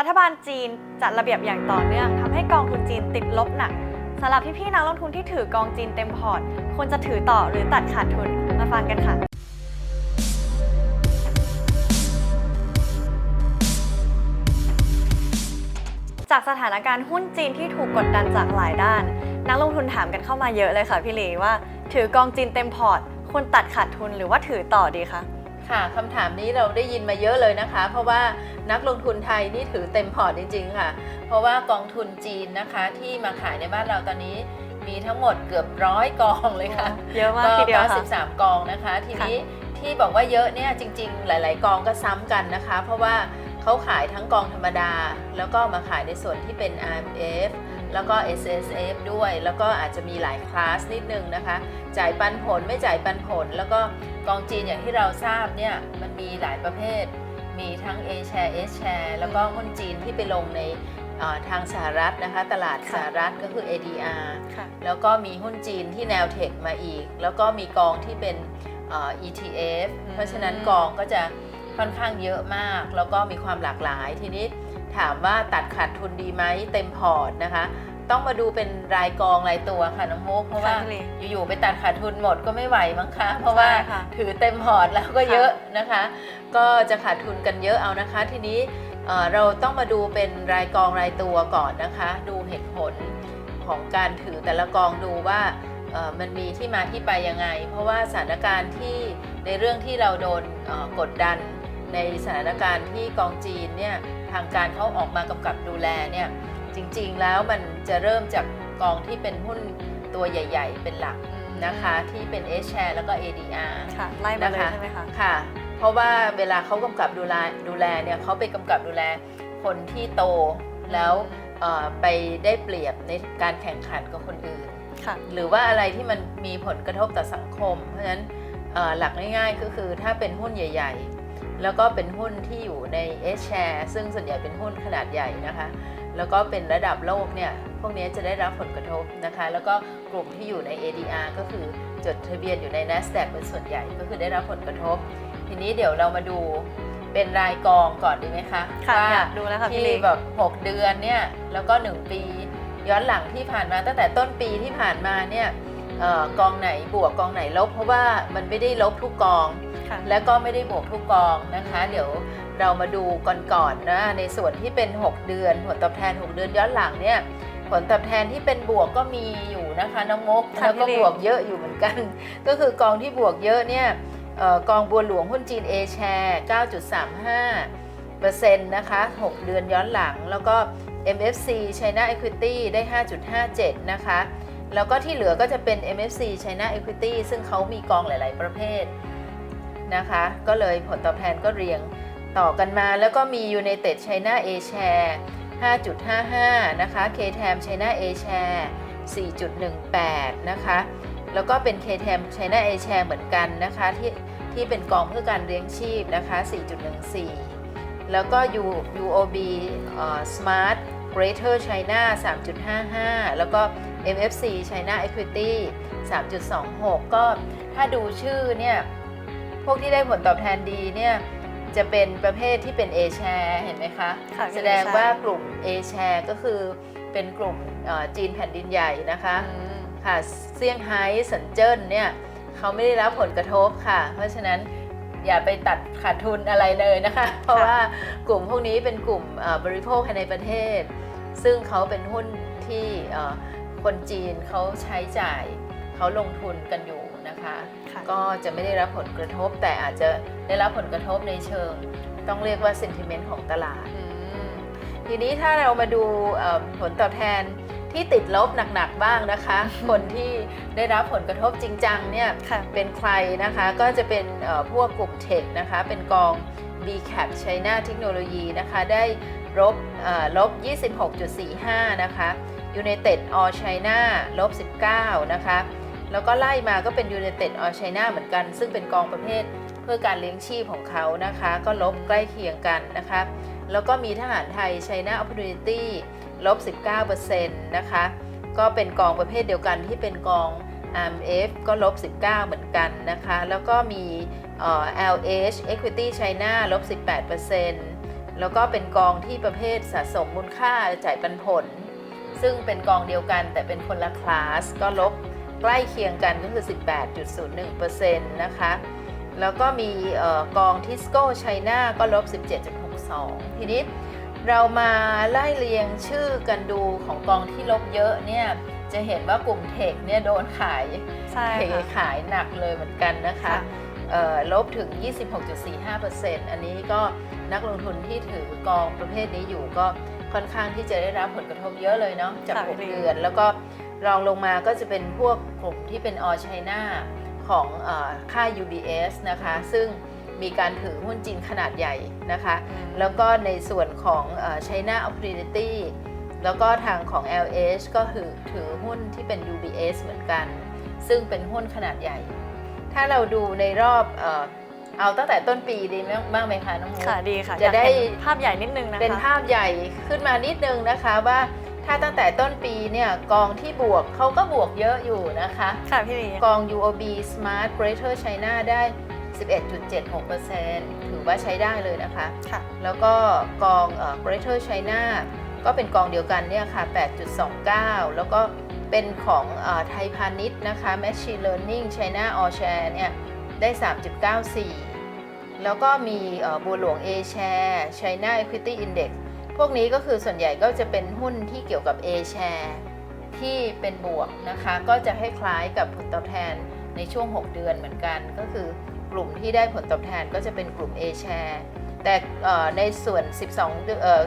รัฐบาลจีนจัดระเบียบอย่างต่อเนื่องทำให้กองทุนจีนติดลบหนักสำหรับพี่ๆนักลงทุนที่ถือกองจีนเต็มพอร์ตควรจะถือต่อหรือตัดขาดทุนมาฟังกันค่ะจากสถานการณ์หุ้นจีนที่ถูกกดดันจากหลายด้าน นักลงทุนถามกันเข้ามาเยอะเลยค่ะพี่หลีว่า ถือกองจีนเต็มพอร์ตควรตัดขาดทุนหรือว่าถือต่อดีคะ ค่ะคำถามนี้เราได้ยินมาเยอะเลยนะคะ เพราะว่านักลงทุนไทยนี่ถือเต็มพอร์ตจริง ๆ ค่ะ เพราะว่ากองทุนจีนนะคะที่มาขายในบ้านเราตอนนี้มีทั้งหมดเกือบร้อยกองเลยค่ะเยอะมากทีเดียวค่ะ93 กองนะคะ ทีนี้ที่บอกว่าเยอะเนี่ยจริง ๆ หลาย ๆ กองก็ซ้ำกันนะคะ เพราะว่าเขาขายทั้งกองธรรมดา แล้วก็มาขายในส่วนที่เป็น IMF แล้วก็ S S F ด้วย แล้วก็อาจจะมีหลายคลาสนิดนึงนะคะ จ่ายปันผลไม่จ่ายปันผล แล้วก็กองจีนอย่างที่เราทราบเนี่ยมันมีหลายประเภท มีทั้ง A share S share แล้วก็หุ้นจีนที่ไปลงในเอ่อทางสหรัฐนะคะ ตลาดค่ะสหรัฐก็คือ ADR ค่ะแล้วก็มีหุ้นจีนที่แนวเทคมาอีก แล้วก็มีกองที่เป็นเอ่อ ETF อืมเพราะฉะนั้นกองก็จะค่อนข้างเยอะมาก แล้วก็มีความหลากหลายทีนี้ ถามว่าตัดขาดทุนดีไหมเต็มพอร์ตนะคะ ต้องมาดูเป็นรายกองรายตัวค่ะน้องมุกเพราะว่าค่ะพี่ลีอยู่ๆไปตัดขาดทุนหมดก็ไม่ไหวมั้งคะ เพราะว่าใช่ค่ะถือเต็มพอร์ตแล้วก็เยอะนะคะ ก็จะขาดทุนกันเยอะเอานะคะ ทีนี้เอ่อเราต้องมาดูเป็นรายกองรายตัวก่อนนะคะ ดูเหตุผลของการถือแต่ละกองดูว่าเอ่อมันมีที่มาที่ไปยังไง เพราะว่าสถานการณ์ที่ในเรื่องที่เราโดนเอ่อกดดันในสถานการณ์ที่กองจีนเนี่ย ทางการเขาออกมากำกับดูแลเนี่ยจริงๆแล้วมันจะเริ่มจากกองที่เป็นหุ้นตัวใหญ่ ๆ เป็นหลักนะคะที่เป็น A share แล้วก็ ADR ค่ะไล่มาเลยนะคะใช่ไหมคะค่ะ เพราะว่าเวลาเขากำกับดูแลดูแลเนี่ยเขาไปกำกับดูแลคนที่โตแล้วเอ่อไปได้เปรียบในการแข่งขันกับคนอื่นค่ะหรือว่าอะไรที่มันมีผลกระทบต่อสังคม เพราะฉะนั้นเอ่อหลักง่ายๆก็คือถ้าเป็นหุ้นใหญ่ ๆ แล้วก็เป็นหุ้นที่อยู่ใน S share ซึ่งส่วนใหญ่เป็นหุ้นขนาดใหญ่นะคะ แล้วก็เป็นระดับโลกเนี่ย พวกนี้จะได้รับผลกระทบนะคะ แล้วก็กลุ่มที่อยู่ใน ADR ก็คือจดทะเบียนอยู่ใน NASDAQ เป็นส่วนใหญ่ก็คือได้รับผลกระทบ ทีนี้เดี๋ยวเรามาดูเป็นรายกองก่อนดีไหมคะค่ะว่าอยากดูแล้วค่ะพี่ที่ลีแบบ 6 เดือนเนี่ย แล้วก็ 1 ปี ย้อนหลังที่ผ่านมาตั้งแต่ต้นปีที่ผ่านมาเนี่ยเอ่อกองไหนบวกกองไหนลบ เพราะว่ามันไม่ได้ลบทุกกอง ค่ะ และก็ไม่ได้บวกทุกกองนะคะ เดี๋ยวเรามาดูก่อนๆนะในส่วนที่เป็น 6 เดือน ผลตอบแทน 6 เดือนย้อนหลังเนี่ยผลตอบแทนที่เป็นบวกก็มีอยู่นะคะน้องมกค่ะแล้วก็พี่ลิบวกเยอะอยู่เหมือนกัน ก็คือกองที่บวกเยอะเนี่ยเอ่อกองบัวหลวงหุ้นจีน A share 9.35เปอร์เซ็นต์นะคะ 6 เดือนย้อนหลัง แล้วก็ MFC China Equity ได้ 5.57 นะคะ แล้วก็ที่เหลือก็จะเป็น MFC China Equity ซึ่งเขามีกองหลาย ๆ ประเภท นะคะ ก็เลยผลตอบแทนก็เรียงต่อกันมาแล้วก็มี United China A share 5.55 นะคะ KTM China A share 4.18 นะคะ แล้วก็เป็น KTM China A share เหมือนกันนะคะที่ที่เป็นกองเพื่อการเลี้ยงชีพนะคะ 4.14 แล้วก็ UOB Smart Greater China 3.55 แล้วก็ MFC China Equity 3.26 ก็ถ้าดูชื่อเนี่ย พวกที่ได้ผลตอบแทนดีเนี่ยจะเป็นประเภทที่เป็น A share เห็นไหมคะค่ะแสดงว่ากลุ่ม A share ก็คือเป็นกลุ่มเอ่อจีนแผ่นดินใหญ่นะคะอืมค่ะเซี่ยงไฮ้เซินเจิ้นเนี่ยเขาไม่ได้รับผลกระทบค่ะ เพราะฉะนั้นอย่าไปตัดขาดทุนอะไรเลยนะคะ เพราะว่ากลุ่มพวกนี้เป็นกลุ่มเอ่อบริโภคภายในประเทศ ซึ่งเขาเป็นหุ้นที่เอ่อคนจีนเขาใช้จ่ายเขาลงทุนกันอยู่นะคะค่ะ ก็จะไม่ได้รับผลกระทบแต่อาจจะได้รับผลกระทบในเชิง ต้องเรียกว่า sentiment ของตลาดอืมทีนี้ถ้าเรามาดูเอ่อผลตอบแทนที่ติดลบหนักๆบ้างนะคะ คนที่ได้รับผลกระทบจริงจังเนี่ยค่ะเป็นใครนะคะก็จะเป็นเอ่อพวกกลุ่มเทคนะคะเป็นกอง BCAP China Technology นะคะได้ลบเอ่อลบ 26.45 นะคะ United All China ลบ 19 นะคะ แล้วก็ไล่มาก็เป็น United All China เหมือนกัน ซึ่งเป็นกองประเภทเพื่อการเลี้ยงชีพของเขานะคะ ก็ลบใกล้เคียงกันนะคะแล้วก็มีทหารไทย China Opportunity ลบ 19%นะคะ ก็เป็นกองประเภทเดียวกันที่เป็นกอง RMF ก็ลบ 19 เหมือนกันนะคะ แล้วก็มี LH Equity China ลบ 18%แล้วก็เป็นกองที่ประเภทสะสมมูลค่าจ่ายปันผล ซึ่งเป็นกองเดียวกันแต่เป็นคนละคลาสก็ลบ ใกล้เคียงกันก็คือ 18.01%นะคะ แล้วก็มีเอ่อกองทิสโก้ไชน่าก็ลบ 17.62 ทีนี้เรามาไล่เรียงชื่อกันดูของกองที่ลบเยอะเนี่ยจะเห็นว่ากลุ่มเทคเนี่ยโดนขายใช่เทค่ะขายหนักเลยเหมือนกันนะคะค่ะเอ่อลบถึง 26.45%อันนี้ก็นักลงทุนที่ถือกองประเภทนี้อยู่ก็ค่อนข้างที่จะได้รับผลกระทบเยอะเลยเนาะจากค่ะหกพี่ลีเดือน แล้วก็ รองลงมาก็จะเป็นพวกกลุ่มที่เป็นออชไนนาของเออค่าย UBS นะคะ ซึ่งมีการถือหุ้นจีนขนาดใหญ่นะคะอืมแล้วก็ในส่วนของเอ่อ China Opportunity แล้วก็ทางของ LH ก็ถือถือหุ้นที่เป็น UBS เหมือนกัน ซึ่งเป็นหุ้นขนาดใหญ่ ถ้าเราดูในรอบเอ่อเอาตั้งแต่ต้นปีดีบ้างไหมคะน้องมูค่ะดีค่ะ จะอยากได้เห็นภาพใหญ่นิดนึงนะคะ เป็นภาพใหญ่ขึ้นมานิดนึงนะคะว่า ถ้าตั้งแต่ต้นปีเนี่ยกองที่บวกเขาก็บวกเยอะอยู่นะคะ ค่ะพี่ลีกอง UOB Smart Greater China ได้ 11.76%ถือว่าใช้ได้เลยนะคะ ค่ะ แล้วก็กองเอ่อ Greater China ก็เป็นกองเดียวกันเนี่ยค่ะ 8.29 แล้วก็เป็นของเออไทยพาณิชย์นะคะ Machine Learning China All Share เนี่ยได้ 3.94 แล้วก็มีเอ่อบัวหลวง A Share China Equity Index พวกนี้ก็คือส่วนใหญ่ก็จะเป็นหุ้นที่เกี่ยวกับ A Share ที่เป็นบวกนะคะ ก็จะคล้ายๆกับผลตอบแทนในช่วง 6 เดือนเหมือนกัน ก็คือกลุ่มที่ได้ผลตอบแทนก็จะเป็นกลุ่ม A Share แต่เอ่อในส่วน 12เดือนเอ่อ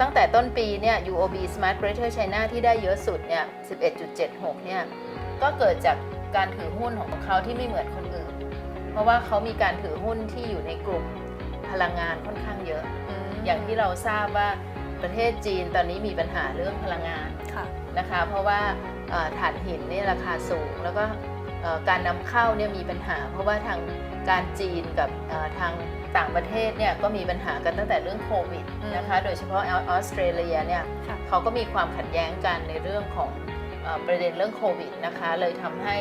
ตั้งแต่ต้นปีเนี่ย UOB Smart Greater China ที่ได้เยอะสุดเนี่ย 11.76 เนี่ย ก็เกิดจากการถือหุ้นของเขาที่ไม่เหมือนคนอื่น เพราะว่าเขามีการถือหุ้นที่อยู่ในกลุ่มพลังงานค่อนข้างเยอะมอย่างที่เราทราบว่า ประเทศจีนตอนนี้มีปัญหาเรื่องพลังงานค่ะนะคะ เพราะว่าเอ่อถ่านหินเนี่ยราคาสูง แล้วก็เอ่อการนำเข้าเนี่ยมีปัญหา เพราะว่าทางการจีนกับเอ่อทางต่างประเทศเนี่ยก็มีปัญหากันตั้งแต่เรื่องโควิดอืมนะคะ โดยเฉพาะออสเตรเลียเนี่ยค่ะเขาก็มีความขัดแย้งกันในเรื่องของเอ่อประเด็นเรื่องโควิดนะคะ เลยทำให้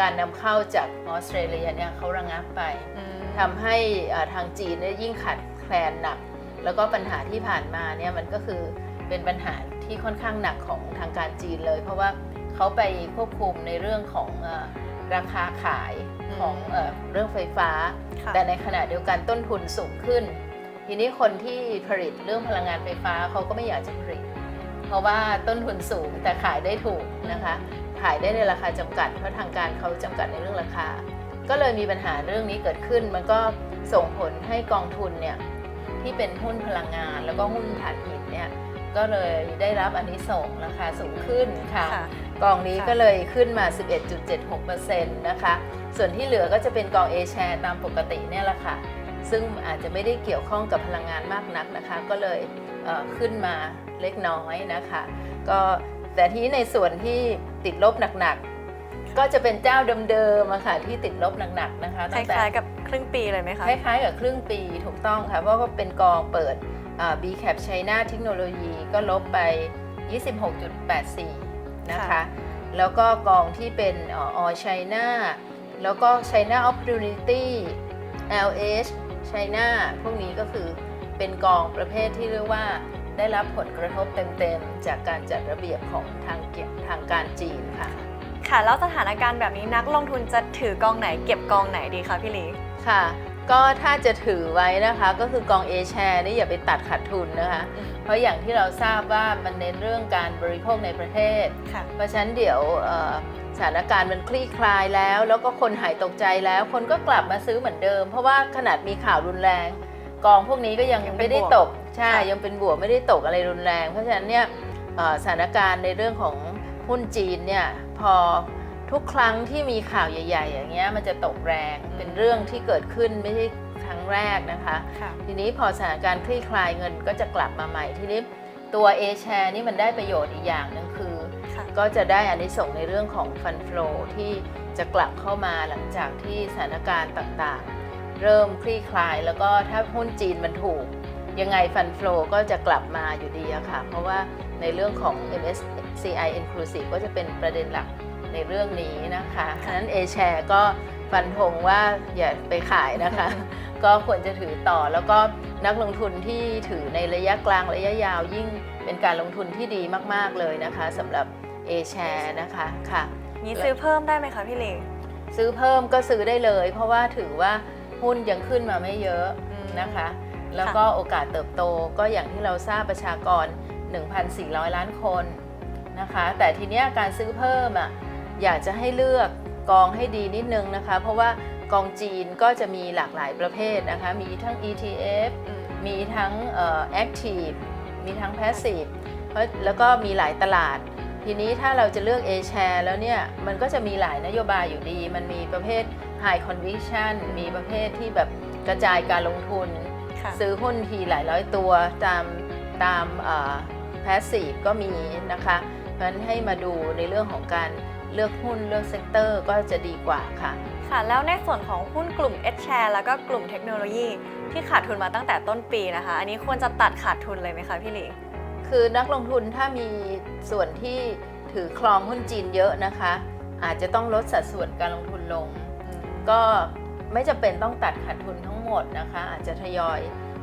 การนำเข้าจากออสเตรเลียเนี่ยเขาระงับไปอืมทำให้เอ่อทางจีนเนี่ยยิ่งขาดแคลนหนัก แล้วก็ปัญหาที่ผ่านมาเนี่ยมันก็คือเป็นปัญหาที่ค่อนข้างหนักของทางการจีนเลย เพราะว่าเขาไปควบคุมในเรื่องของเออราคาขายของเออเรื่องไฟฟ้าค่ะแต่ในขณะเดียวกันต้นทุนสูงขึ้น ทีนี้คนที่ผลิตเรื่องพลังงานไฟฟ้าเขาก็ไม่อยากจะผลิต เพราะว่าต้นทุนสูงแต่ขายได้ถูกนะคะ ขายได้ในราคาจำกัด เพราะทางการเขาจำกัดในเรื่องราคา ก็เลยมีปัญหาเรื่องนี้เกิดขึ้น มันก็ส่งผลให้กองทุนเนี่ย ที่เป็นหุ้นพลังงาน แล้วก็หุ้นถ่านหินเนี่ยก็เลยได้รับอันนี้ส่งส์ราคาสูงขึ้นค่ะค่ะกองนี้ค่ะก็เลยขึ้นมา 11.76%นะคะ ส่วนที่เหลือก็จะเป็นกอง A share ตามปกติเนี่ยแหละค่ะ ซึ่งอาจจะไม่ได้เกี่ยวข้องกับพลังงานมากนักนะคะ ก็เลยเอ่อขึ้นมาเล็กน้อยนะคะ ก็แต่ที่ในส่วนที่ติดลบหนักๆ ก็จะเป็นเจ้าเดิมๆอะค่ะที่ติดลบหนักๆนะคะคตั้งแต่ล้ายๆกับครึ่งปีเลยไหมคะ คล้ายๆกับครึ่งปีถูกต้องค่ะ เพราะว่าเป็นกองเปิดอ่า BCAP China Technology ก็ลบไป 26.84 นะคะ ค่ะ แล้วก็กองที่เป็นออ China แล้วก็ China Opportunity LH China พวกนี้ก็คือเป็นกองประเภทที่เรียกว่าได้รับผลกระทบเต็มๆ จากการจัดระเบียบของทางเกียทางการจีนค่ะ ค่ะ แล้วสถานการณ์แบบนี้นักลงทุนจะถือกองไหน เก็บกองไหนดีคะพี่ลีค่ะ ก็ถ้าจะถือไว้นะคะก็คือกอง A share นี่อย่าไปตัดขาดทุนนะคะ เพราะอย่างที่เราทราบว่ามันเน้นเรื่องการบริโภคในประเทศค่ะเพราะฉะนั้นเดี๋ยวเอ่อสถานการณ์มันคลี่คลายแล้ว แล้วก็คนหายตกใจแล้ว คนก็กลับมาซื้อเหมือนเดิม เพราะว่าขนาดมีข่าวรุนแรง กองพวกนี้ก็ยังยังเป็นไม่ได้บวกตกใช่ค่ะยังเป็นบวกไม่ได้ตกอะไรรุนแรง เพราะฉะนั้นเนี่ยเอ่อสถานการณ์ในเรื่องของ หุ้นจีนเนี่ยพอทุกครั้งที่มีข่าวใหญ่ ๆ อย่างเงี้ยมันจะตกแรงเป็นเรื่องที่เกิดขึ้นไม่ใช่ครั้งแรกนะคะค่ะทีนี้พอสถานการณ์คลี่คลายเงินก็จะกลับมาใหม่ทีนี้ตัว A share นี่มันได้ประโยชน์อีกอย่างหนึงคือค่ะก็จะได้อานิสงส์ในเรื่องของฟันฟลอที่จะกลับเข้ามาหลังจากที่สถานการณ์ต่างๆ เริ่มคลี่คลายแล้วก็ถ้าหุ้นจีนมันถูก ยังไงฟันฟลอก็จะกลับมาอยู่ดีอะค่ะ เพราะว่าในเรื่องของ MSCI Inclusive ก็จะเป็นประเด็นหลักในเรื่องนี้นะคะฉะนั้น A share ก็ฟันธงว่าอย่าไปขายนะคะเพก็ควรจะถือต่อแล้วก็นักลงทุนที่ถือในระยะกลางระยะยาวยิ่งเป็นการลงทุนที่ดีมาก ๆ เลยนะคะสำหรับ A share นะคะค่ะนี้ซื้อเพิ่มได้ไหมคะพี่หลีซื้อเพิ่มก็ซื้อได้เลย เพราะว่าถือว่าหุ้นยังขึ้นมาไม่เยอะอืมนะคะ แล้วก็โอกาสเติบโตก็อย่างที่เราทราบประชากร 1,400 ล้านคนนะคะ แต่ทีเนี้ยการซื้อเพิ่มอะอยากจะให้เลือกกองให้ดีนิดนึงนะคะ เพราะว่ากองจีนก็จะมีหลากหลายประเภทนะคะ มีทั้ง ETF มีทั้ง active มีทั้ง passive เพราะแล้วก็มีหลายตลาด ทีนี้ถ้าเราจะเลือก A share แล้วเนี่ย มันก็จะมีหลายนโยบายอยู่ดี มันมีประเภท high conviction มีประเภทที่แบบกระจายการลงทุน ค่ะซื้อหุ้นทีหลายร้อยตัวตามตามแพสซีฟก็มีนะคะเพราะฉะนั้นให้มาดูในเรื่องของการเลือกหุ้นเลือกเซกเตอร์ก็จะดีกว่าค่ะ ค่ะ แล้วในส่วนของหุ้นกลุ่ม H share แล้วก็กลุ่มเทคโนโลยีที่ขาดทุนมาตั้งแต่ต้นปีนะคะ อันนี้ควรจะตัดขาดทุนเลยไหมคะพี่หลีคือนักลงทุนถ้ามีส่วนที่ถือครองหุ้นจีนเยอะนะคะ อาจจะต้องลดสัดส่วนการลงทุนลง ก็ไม่จำเป็นต้องตัดขาดทุนทั้ง หมดนะคะ อาจจะทยอย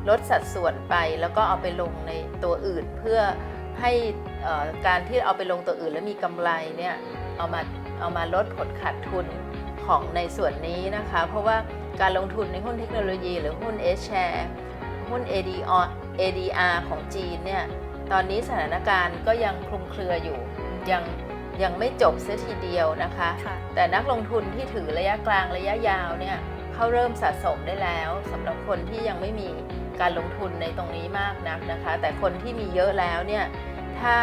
ลดสัดส่วนไป แล้วก็เอาไปลงในตัวอื่นเพื่อให้เอ่อการที่เอาไปลงตัวอื่นแล้วมีกำไรเนี่ยเอามาเอามาลดผลขาดทุนของในส่วนนี้นะคะ เพราะว่าการลงทุนในหุ้นเทคโนโลยี หรือหุ้น S share หุ้น ADR ADR ของจีนเนี่ยตอนนี้สถานการณ์ก็ยังคลุมเครืออยู่ยังยังไม่จบเสียทีเดียวนะคะค่ะแต่นักลงทุนที่ถือระยะกลางระยะยาวเนี่ย เขาเริ่มสะสมได้แล้วสำหรับคนที่ยังไม่มีการลงทุนในตรงนี้มากนักนะคะ แต่คนที่มีเยอะแล้วเนี่ยถ้า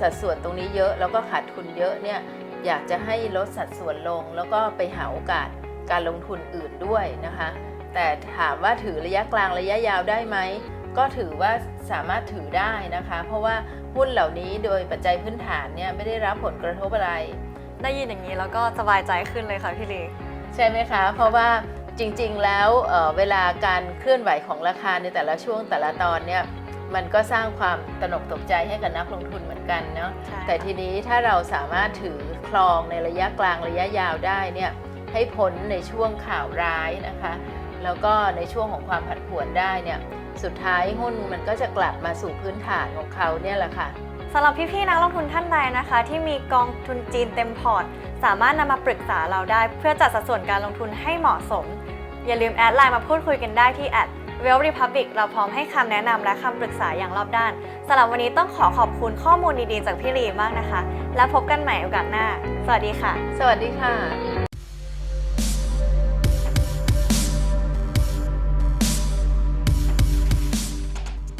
สัดส่วนตรงนี้เยอะแล้วก็ขาดทุนเยอะเนี่ยอยากจะให้ลดสัดส่วนลง แล้วก็ไปหาโอกาสการลงทุนอื่นด้วยนะคะ แต่ถามว่าถือระยะกลางระยะยาวได้ไหมก็ถือว่าสามารถถือได้นะคะ เพราะว่าหุ้นเหล่านี้โดยปัจจัยพื้นฐานเนี่ยไม่ได้รับผลกระทบอะไร ได้ยินอย่างนี้แล้วก็สบายใจขึ้นเลยค่ะพี่หลีใช่ไหมคะ เพราะว่า จริงๆแล้วเอ่อเวลาการเคลื่อนไหวของราคาในแต่ละช่วงแต่ละตอนเนี่ยมันก็สร้างความตระหนกตกใจให้กับนักลงทุนเหมือนกันเนาะใช่แต่ทีนี้ถ้าเราสามารถถือครองในระยะกลางระยะยาวได้เนี่ยให้พ้นในช่วงข่าวร้ายนะคะ แล้วก็ในช่วงของความผันผวนได้เนี่ยสุดท้ายหุ้นมันก็จะกลับมาสู่พื้นฐานของเขาเนี่ยแหละค่ะ สำหรับพี่ๆนักลงทุนท่านใดนะคะ ที่มีกองทุนจีนเต็มพอร์ต สามารถนำมาปรึกษาเราได้ เพื่อจัดสัดส่วนการลงทุนให้เหมาะสม อย่าลืมแอดไลน์มาพูดคุยกันได้ที่ at well republic เราพร้อมให้คำแนะนำและคำปรึกษาอย่างรอบด้านสำหรับวันนี้ต้องขอขอบคุณข้อมูลดีๆจากพี่ลีมากนะคะ แล้วพบกันใหม่โอกาสหน้า สวัสดีค่ะ สวัสดีค่ะ